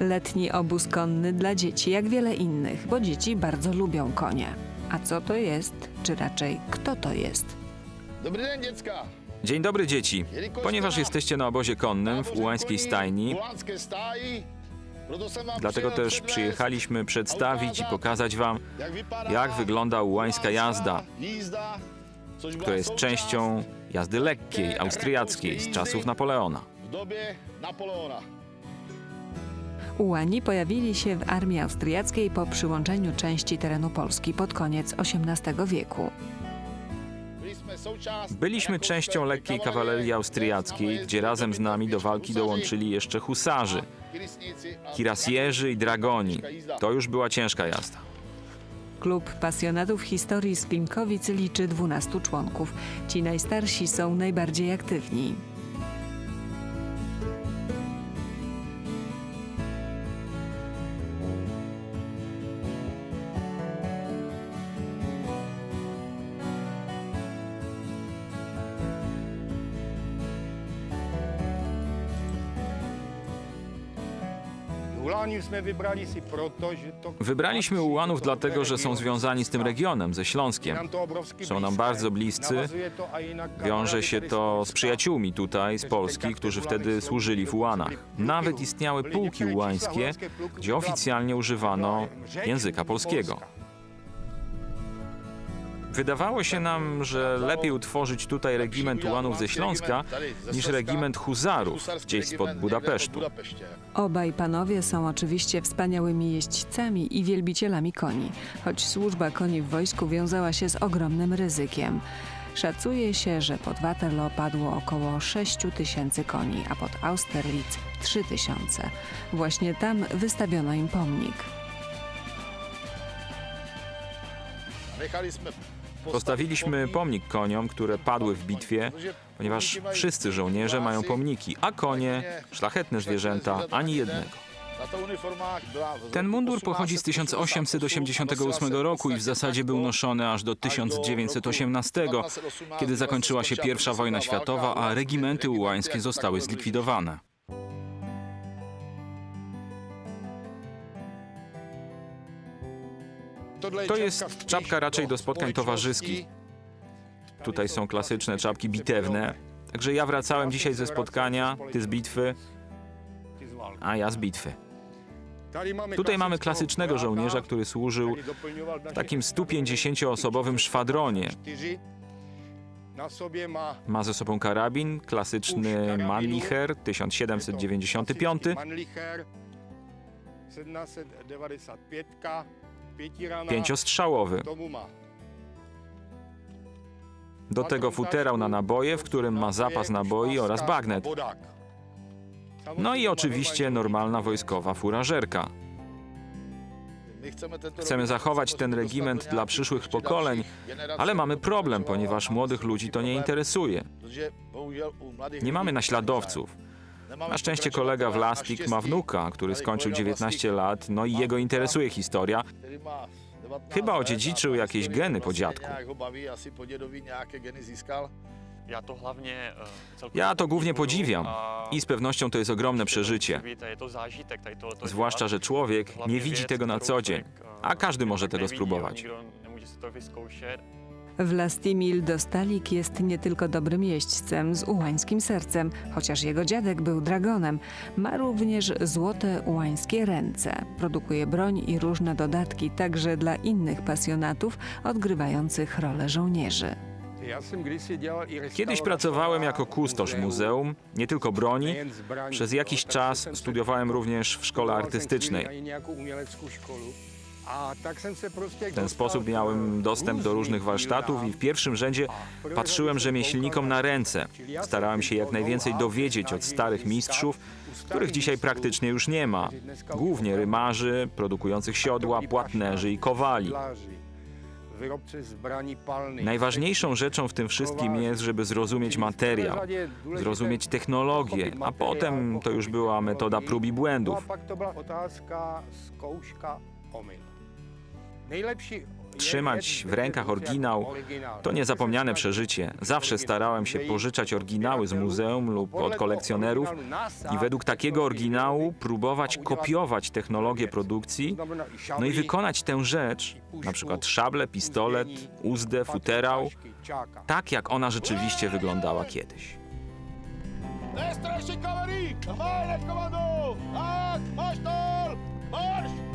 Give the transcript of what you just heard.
Letni obóz konny dla dzieci, jak wiele innych, bo dzieci bardzo lubią konie. A co to jest, czy raczej kto to jest? Dobrý den, děcka. Dzień dobry dzieci. Ponieważ jesteście na obozie konnym w ułańskiej stajni, dlatego też przyjechaliśmy przedstawić i pokazać wam, jak wygląda ułańska jazda, która jest częścią jazdy lekkiej, austriackiej z czasów Napoleona. Ułani pojawili się w armii austriackiej po przyłączeniu części terenu Polski pod koniec XVIII wieku. Byliśmy częścią lekkiej kawalerii austriackiej, gdzie razem z nami do walki dołączyli jeszcze husarzy, kirasjerzy i dragoni. To już była ciężka jazda. Klub pasjonatów historii z Klimkowic liczy 12 członków. Ci najstarsi są najbardziej aktywni. Wybraliśmy Ułanów dlatego, że są związani z tym regionem, ze Śląskiem. Są nam bardzo bliscy. Wiąże się to z przyjaciółmi tutaj, z Polski, którzy wtedy służyli w Ułanach. Nawet istniały pułki ułańskie, gdzie oficjalnie używano języka polskiego. Wydawało się nam, że lepiej utworzyć tutaj regiment Ułanów ze Śląska niż regiment Huzarów gdzieś spod Budapesztu. Obaj panowie są oczywiście wspaniałymi jeźdźcami i wielbicielami koni, choć służba koni w wojsku wiązała się z ogromnym ryzykiem. Szacuje się, że pod Waterloo padło około 6 tysięcy koni, a pod Austerlitz 3 tysiące. Właśnie tam wystawiono im pomnik. Nechali jsme Postawiliśmy pomnik koniom, które padły w bitwie, ponieważ wszyscy żołnierze mają pomniki, a konie, szlachetne zwierzęta, ani jednego. Ten mundur pochodzi z 1888 roku i w zasadzie był noszony aż do 1918, kiedy zakończyła się I wojna światowa, a regimenty ułańskie zostały zlikwidowane. To jest czapka raczej do spotkań towarzyskich. Tutaj są klasyczne czapki bitewne. Także ja wracałem dzisiaj ze spotkania, ty z bitwy, a ja z bitwy. Tutaj mamy klasycznego żołnierza, który służył w takim 150-osobowym szwadronie. Ma ze sobą karabin, klasyczny Mannlicher 1795, Mannlicher 795, pětirana, pięciostrzałowy. Do tego futerał na naboje, w którym ma zapas naboi oraz bagnet. No i oczywiście normalna wojskowa furażerka. Chcemy zachować ten regiment dla przyszłych pokoleń, ale mamy problem, ponieważ młodych ludzi to nie interesuje. Nie mamy naśladowców. Na szczęście kolega Wlastik ma wnuka, który skończył 19 lat, no i jego interesuje historia. Chyba odziedziczył jakieś geny po dziadku. Já to Ja to głównie podziwiam i z pewnością to jest ogromne przeżycie. tohleto Zwłaszcza, dělat. że człowiek nie widzi tego na co dzień, eh, a każdy może tak tego spróbować. Vlastimil Dostalik jest nie tylko dobrym jeźdźcem z ułańskim sercem, chociaż jego dziadek był dragonem. Ma również złote ułańskie ręce. Produkuje broń i różne dodatki także dla innych pasjonatów odgrywających rolę żołnierzy. Kiedyś pracowałem jako kustosz muzeum, nie tylko broni. Przez jakiś czas studiowałem również w szkole artystycznej. Tak W ten sposób miałem dostęp do różnych warsztatów i w pierwszym rzędzie patrzyłem rzemieślnikom na ręce. Starałem się jak najwięcej dowiedzieć od starych mistrzów, których dzisiaj praktycznie już nie ma. Głównie rymarzy, produkujących siodła, płatnerzy i kowali. Najważniejszą rzeczą w tym wszystkim jest, żeby zrozumieć materiał, zrozumieć technologię, a potem to już była metoda prób i No błędów. Trzymać w rękach oryginał to niezapomniane przeżycie. Zawsze starałem się pożyczać oryginały z muzeum lub od kolekcjonerów i według takiego oryginału próbować kopiować technologię produkcji, no i wykonać tę rzecz, na przykład szable, pistolet, uzdę, futerał, tak jak ona rzeczywiście wyglądała kiedyś. Najstrojší kavarík! Majnek komando! Tak, máš tol! Marš!